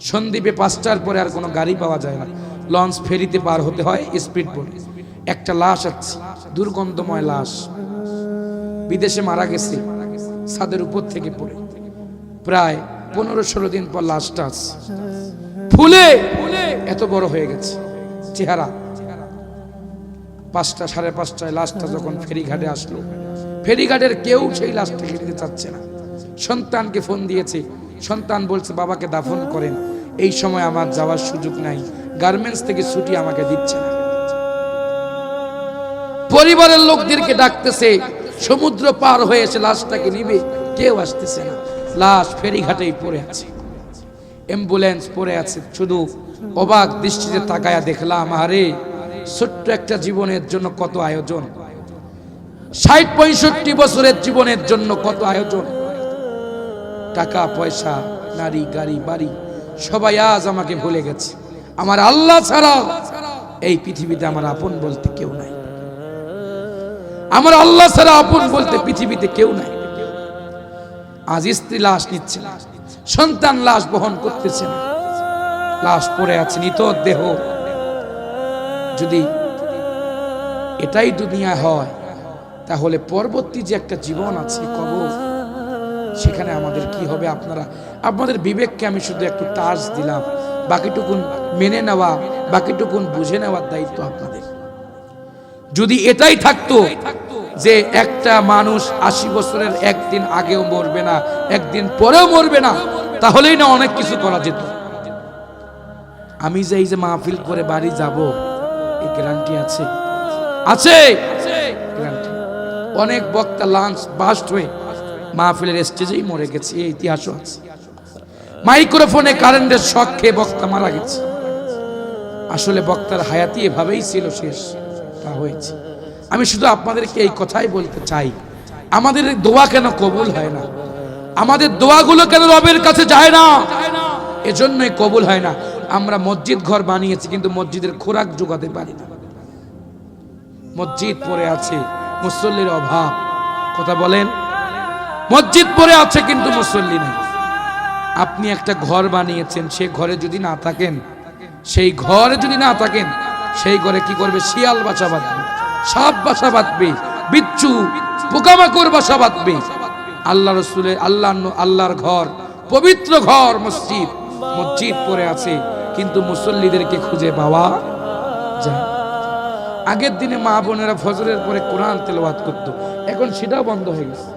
সন্দ্বীপে পাঁচটার পরে আর কোনো গাড়ি পাওয়া যায় না। লঞ্চ ফেরিতে পার হতে হয় স্পিড বোটে। একটা লাশ আছে, দুর্গন্ধময় লাশ। বিদেশে মারা গেছে, ছাদের উপর থেকে পড়ে। প্রায় পনেরো ষোলো দিন পর লাশটা আছে। ফুলে! এত বড় হয়ে গেছে চেহারা। পাঁচটা, সাড়ে পাঁচটায় লাশটা যখন ফেরিঘাটে আসলো। ফেরিঘাটের কেউ সেই লাশটাকে নিতে চাচ্ছে না। সন্তানকে ফোন দিয়েছে সন্তান বলছে, বাবাকে দাফন করেন। এই সময় আমার যাওয়ার সুযোগ নাই। গার্মেন্টস থেকে ছুটি আমাকে দিচ্ছে না। পরিবারের লোকদেরকে ডাকতেছে, সমুদ্র পার হয়ে এসে লাশটাকে নিবে। কেউ আসতেছে না। লাশ ফেরিঘাটেই পড়ে আছে। অ্যাম্বুলেন্স পড়ে আছে। শুধু অবাক দৃষ্টিতে তাকায়া দেখলাম আরে ছোট্ট একটা জীবনের জন্য কত আয়োজন। ষাট পঁয়ষট্টি বছরের জীবনের জন্য কত আয়োজন। টাকা, পয়সা, নারী, গাড়ি, বাড়ি, সবাই আজ আমাকে ভুলে গেছে। আমার আল্লাহ ছাড়া এই পৃথিবীতে আমার আপন বলতে কেউ নাই। আমার আল্লাহ ছাড়া আপন বলতে পৃথিবীতে কেউ নাই। আজ স্ত্রী লাশ নিচ্ছে, সন্তান লাশ বহন করতেছে না। লাশ পড়ে আছে নিত দেহ। যদি এটাই দুনিয়া হয়, তাহলে পরবর্তী যে একটা জীবন আছে, কবর সেখানে আমাদের কি হবে আপনারা? আপনাদের বিবেককে আমি শুধু একটু টাচ দিলাম। বাকিটুকুন মেনে নেওয়া বাকিটুকুন বুঝে নেওয়ার দায়িত্ব আপনাদের। যদি এটাই থাকতো যে একটা মানুষ আশি বছরের একদিন আগেও মরবে না একদিন পরেও মরবে না তাহলেই না অনেক কিছু করা যেত। আমি যে এই যে মাহফিল করে বাড়ি যাব এই গ্যারান্টি আছে? আছে? অনেক বক্তা লাঞ্চ বাস্ট হয়ে মাহফিলের স্টেজেই মরে গেছে, এই ইতিহাসও আছে। মাইক্রোফোনে কারেন্টের শখ খেয়ে বক্তা মারা গেছে। আসলে বক্তার হায়াতি এভাবেই ছিল শেষ, তা হয়েছে। আমি শুধু আপনাদেরকে এই কথাই বলতে চাই। আমাদের দোয়া কেন কবুল হয় না? আমাদের দোয়াগুলো কেন রবের কাছে যায় না? এজন্যই কবুল হয় না। আমরা মসজিদ ঘর বানিয়েছি, কিন্তু মসজিদের খোরাক যোগাতে পারি না। মসজিদ পড়ে আছে, মুসল্লির অভাব। কথা বলেন? মসজিদ পরে আছে কিন্তু মুসল্লি নেই। আপনি একটা ঘর বানিয়েছেন, সে ঘরে যদি না থাকেন, সেই ঘরে যদি না থাকেন, সেই ঘরে কি করবে? শিয়াল বাসা বাঁধবে, সাপ বাসা বাঁধবে, বিচ্ছু, পোকামাকড় বাসা বাঁধবে। আল্লাহ রসুলের, আল্লাহ আল্লাহর ঘর, পবিত্র ঘর, মসজিদ মসজিদ পড়ে আছে, কিন্তু মুসল্লিদেরকে খুঁজে পাওয়া যায় আগের দিনে মা বোনেরা ফজরের পরে কোরআন তেলাওয়াত করত, এখন সেটাও বন্ধ হয়ে গেছে।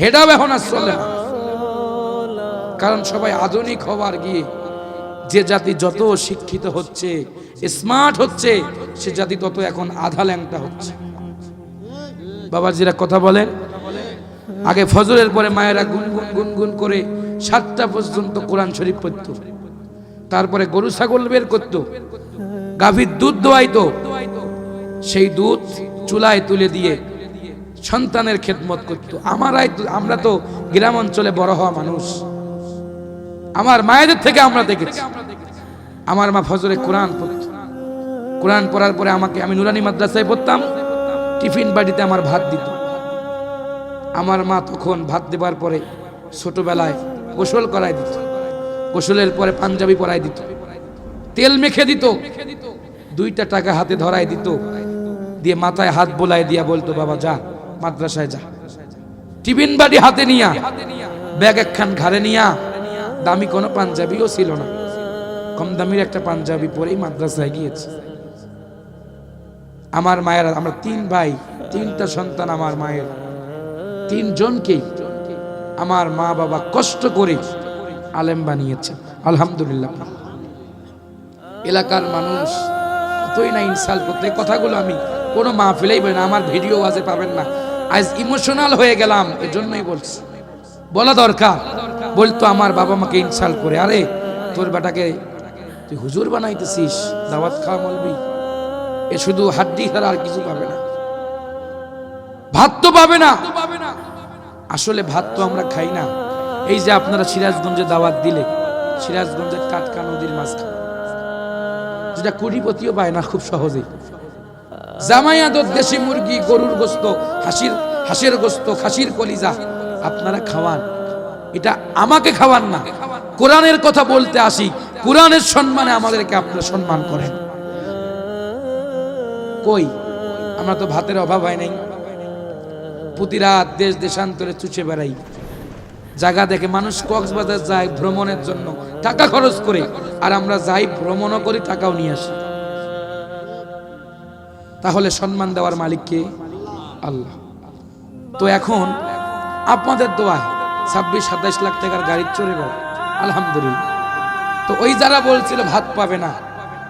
হেডাও এখন চলে না। কারণ সবাই আধুনিক হওয়ার গিয়ে যে জাতি যত শিক্ষিত হচ্ছে স্মার্ট হচ্ছে, সে জাতি তত এখন আধা ল্যাংটা হচ্ছে। বাবাজিরা কথা বলেন আগে ফজরের পরে মায়েরা গুনগুন গুনগুন করে সাতটা পর্যন্ত কোরআন শরীফ পড়ত। তারপরে গরু ছাগল বের করত, গাভীর দুধ দোয়াইতো, সেই দুধ চুলায় তুলে দিয়ে সন্তানের খেদমত করতো। আমারাই আমরা তো গ্রাম অঞ্চলে বড় হওয়া মানুষ। আমার মায়েদের থেকে আমরা দেখেছি। আমার মা ফজরে কোরআন পড়ত। কোরআন পড়ার পরে আমাকে আমি নুরানি মাদ্রাসায় পড়তাম। টিফিন বাড়িতে আমার ভাত দিত। আমার মা তখন ভাত দেবার পরে ছোটবেলায় গোসল করাই দিত। গোসলের পরে পাঞ্জাবি পরাই দিত। তেল মেখে দিত। দুইটা টাকা হাতে ধরাই দিত। দিয়ে মাথায় হাত বোলাই দিয়া বলতো, বাবা, যা। মাদ্রাসায় যা। টিফিন বাড়ি হাতে নিয়া, ব্যাগ একখান ঘাড়ে নিয়া, দামি কোনো পাঞ্জাবিও ছিল না। কম দামির একটা পাঞ্জাবি পরেই মাদ্রাসায় গিয়েছে। আমার মায়ের, আমরা তিন ভাই, তিনটা সন্তান আমার মায়ের। তিনজনকেই আমার মা বাবা কষ্ট করে আলেম বানিয়েছে। আলহামদুলিল্লাহ। এলাকার মানুষ কতই না ইনসাল করতে কথাগুলো আমি কোনো মাহফিলেই বলি না, আমার ভিডিও আজে পাবেন না। আজ ইমোশনাল হয়ে গেলাম, এজন্যই বলছি। বলা দরকার। বলতো আমার বাবা মাকে ইনসাল করে, আরে তোর বেটাকে তুই হুজুর বানাইতেছিস, দাওয়াত খাওয়া বলবি এ শুধু হাড্ডি ছাড়া আর কিছু পাবে না। ভাত তো পাবে না। আসলে ভাত তো আমরা খাই না। এই যে আপনারা সিরাজগঞ্জে দাওয়াত দিলে, সিরাজগঞ্জের কাটকা নদীর মাঝখানে, যেটা কোটিপতিও পায় না খুব সহজেই। জামাই আদর দেশি মুরগি, গরুর গোস্ত, হাসির হাসির গোস্ত, খাসির কলিজা আপনারা খাওয়ান। এটা আমাকে খাওয়ান না। কোরআনের কথা বলতে আসি। কোরআনের সম্মানে আমাদেরকে আপনারা সম্মান করেন। কই? আমরা তো ভাতের অভাব হয় নাই। প্রতি রাত দেশ দেশান্তরে চুচে বেড়াই। জায়গা দেখে মানুষ কক্সবাজার যায় ভ্রমণের জন্য। টাকা খরচ করে। আর আমরা যাই ভ্রমণও করি, টাকাও নিয়ে আসি। তাহলে সম্মান দেওয়ার মালিক কে? আল্লাহ। তো এখন আপনাদের দোয়ায় ছাব্বিশ, সাতাইশ লাখ টাকার গাড়ি চড়ে গেল। আলহামদুলিল্লাহ। তো ওই যারা বলছিল ভাত পাবে না,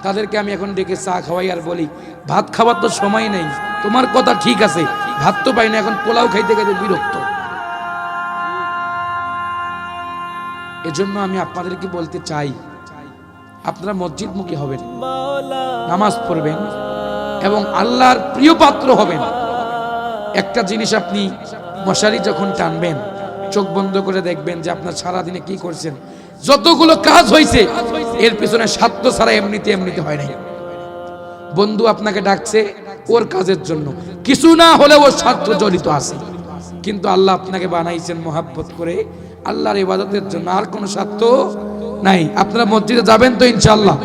তাদেরকে আমি এখন ডেকে চা খাওয়াই আর বলি, ভাত খাওয়ার তো সময় নেই। তোমার কথা ঠিক আছে, ভাত তো পাই না, এখন পোলাও খাইতে খাইতে বিরক্ত। এজন্য আমি আপনাদেরকে বলতে চাই, আপনারা মসজিদমুখী হবেন, নামাজ পড়বেন এবং আল্লাহর প্রিয় পাত্র হবেন। একটা জিনিস আপনি মশারি যখন টানবেন, চোখ বন্ধ করে দেখবেন যে আপনার সারাদিনে কি করছেন। যতগুলো কাজ হয়েছে এর পিছনে স্বার্থ ছাড়া এমনিতে এমনিতে হয় নাই। বন্ধু আপনাকে ডাকছে ওর কাজের জন্য। কিছু না হলে ওর স্বার্থ জড়িত আছে। কিন্তু আল্লাহ আপনাকে বানাইছেন মোহাব্বত করে। আল্লাহর ইবাদতের জন্য আর কোনো স্বার্থ নাই। আপনারা মসজিদে যাবেন তো ইনশাআল্লাহ।